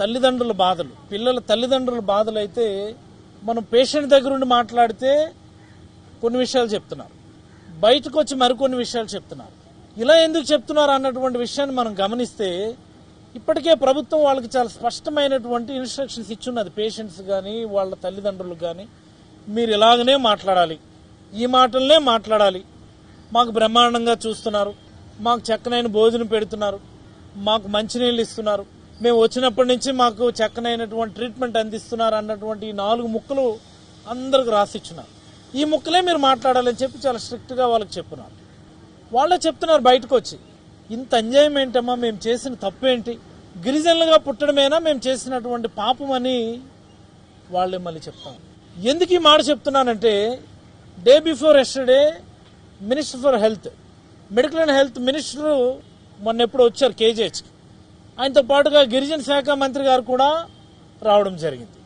తల్లిదండ్రుల బాధలు. పిల్లల తల్లిదండ్రుల బాధలు అయితే మనం పేషెంట్ దగ్గర ఉండి మాట్లాడితే కొన్ని విషయాలు చెప్తున్నారు. బయటకు వచ్చి మరికొన్ని విషయాలు చెప్తున్నారు. ఇలా ఎందుకు చెప్తున్నారు అన్నటువంటి విషయాన్ని మనం గమనిస్తే ఇప్పటికే ప్రభుత్వం వాళ్ళకి చాలా స్పష్టమైనటువంటి ఇన్స్ట్రక్షన్స్ ఇచ్చున్నది. పేషెంట్స్ కానీ వాళ్ళ తల్లిదండ్రులకు కానీ మీరు ఇలాగనే మాట్లాడాలి. ఈ మాటలనే మాట్లాడాలి. మాకు బ్రహ్మాండంగా చూస్తున్నారు. మాకు చక్కనైన భోజనం పెడుతున్నారు. మాకు మంచినీళ్ళు ఇస్తున్నారు. మేము వచ్చినప్పటి నుంచి మాకు చక్కనైనటువంటి ట్రీట్మెంట్ అందిస్తున్నారు అన్నటువంటి ఈ నాలుగు ముక్కలు అందరికి రాసిచ్చున్నారు ఈ ముక్కలే మీరు మాట్లాడాలని చెప్పి చాలా స్ట్రిక్ట్గా వాళ్ళకి చెప్తున్నారు వాళ్ళే చెప్తున్నారు బయటకు వచ్చి ఇంత అన్యాయం ఏంటమ్మా? మేము చేసిన తప్పేంటి గిరిజనులుగా పుట్టడమేనా? మేము చేసినటువంటి పాపం అని వాళ్ళే మళ్ళీ చెప్తాం ఎందుకు ఈ మాట చెప్తున్నానంటే day before yesterday minister for health medical and health minister మొన్న ఎప్పుడు వచ్చారు కేజీహెచ్కి ఆయనతో పాటుగా గిరిజన శాఖ మంత్రి గారు కూడా రావడం జరిగింది.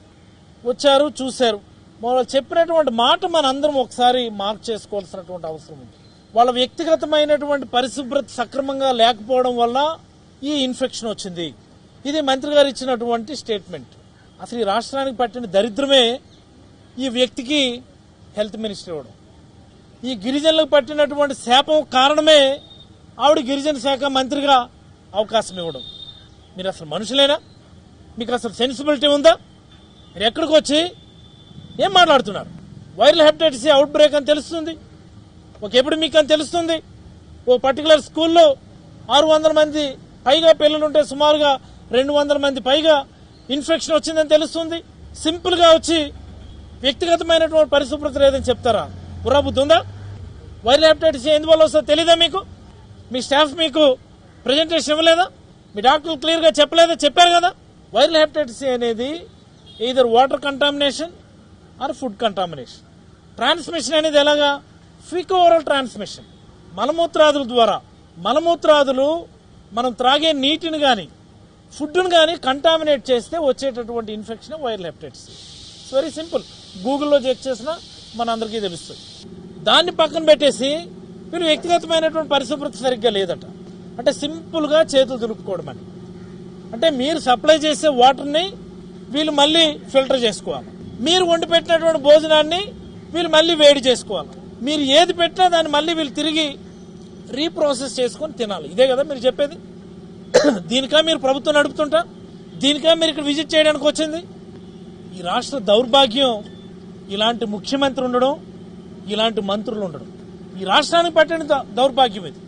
వచ్చారు చూశారు. వాళ్ళు చెప్పినటువంటి మాట మనందరం ఒకసారి మార్క్ చేసుకోవాల్సినటువంటి అవసరం ఉంది. వాళ్ళ వ్యక్తిగతమైనటువంటి పరిశుభ్రత సక్రమంగా లేకపోవడం వల్ల ఈ ఇన్ఫెక్షన్ వచ్చింది. ఇది మంత్రి గారు ఇచ్చినటువంటి స్టేట్మెంట్. అసలు ఈ రాష్ట్రానికి పట్టిన దరిద్రమే ఈ వ్యక్తికి హెల్త్ మినిస్టర్ ఇవ్వడం. ఈ గిరిజనులకు పట్టినటువంటి శాపం కారణమే ఆవిడ గిరిజన శాఖ మంత్రిగా అవకాశం ఇవ్వడం. మీరు అసలు మనుషులేనా? మీకు అసలు సెన్సిబిలిటీ ఉందా? మీరు ఎక్కడికి వచ్చి ఏం మాట్లాడుతున్నారు? వైరల్ హెపటైటిస్ అవుట్ బ్రేక్ అని తెలుస్తుంది. ఒక ఎపిడమిక్ అని తెలుస్తుంది. ఓ పర్టికులర్ స్కూల్లో ఆరు వందల మంది పైగా పిల్లలు ఉంటే సుమారుగా రెండు వందల మంది పైగా ఇన్ఫెక్షన్ వచ్చిందని తెలుస్తుంది. సింపుల్గా వచ్చి వ్యక్తిగతమైనటువంటి పరిశుభ్రత లేదని చెప్తారా? బుర్రా ఉందా? వైరల్ హెపటైటిస్ ఎందువల్ల వస్తుందో తెలీదా మీకు? మీ స్టాఫ్ మీకు ప్రజెంటేషన్ ఇవ్వలేదా? మీ డాక్టర్లు క్లియర్గా చెప్పలేదా? చెప్పారు కదా. వైరల్ హెపటైటిస్ అనేది either water contamination or food contamination transmission అనేది ఎలాగా? ఫికోరల్ ట్రాన్స్మిషన్ మలమూత్రాదుల ద్వారా. మలమూత్రాదులు మనం త్రాగే నీటిని కానీ ఫుడ్ను కానీ కంటామినేట్ చేస్తే వచ్చేటటువంటి infection viral hepatitis. It's very simple గూగుల్లో చెక్ చేసినా మన అందరికీ తెలుస్తుంది. దాన్ని పక్కన పెట్టేసి వీళ్ళు వ్యక్తిగతమైనటువంటి పరిశుభ్రత సరిగ్గా లేదట. అంటే సింపుల్గా చేతులు దులుపుకోవడం అని. అంటే మీరు సప్లై చేసే వాటర్ని వీళ్ళు మళ్ళీ ఫిల్టర్ చేసుకోవాలి. మీరు వండి పెట్టినటువంటి భోజనాన్ని వీళ్ళు మళ్ళీ వేడి చేసుకోవాలి. మీరు ఏది పెట్టినా దాన్ని మళ్ళీ వీళ్ళు తిరిగి రీప్రాసెస్ చేసుకొని తినాలి. ఇదే కదా మీరు చెప్పేది? దీనికా మీరు ప్రభుత్వం నడుపుతుంటా? దీనికా మీరు ఇక్కడ విజిట్ చేయడానికి వచ్చింది? ఈ రాష్ట్ర దౌర్భాగ్యం ఇలాంటి ముఖ్యమంత్రి ఉండడం ఇలాంటి మంత్రులు ఉండడం. ఈ రాష్ట్రానికి పట్టిన దౌర్భాగ్యం ఇది.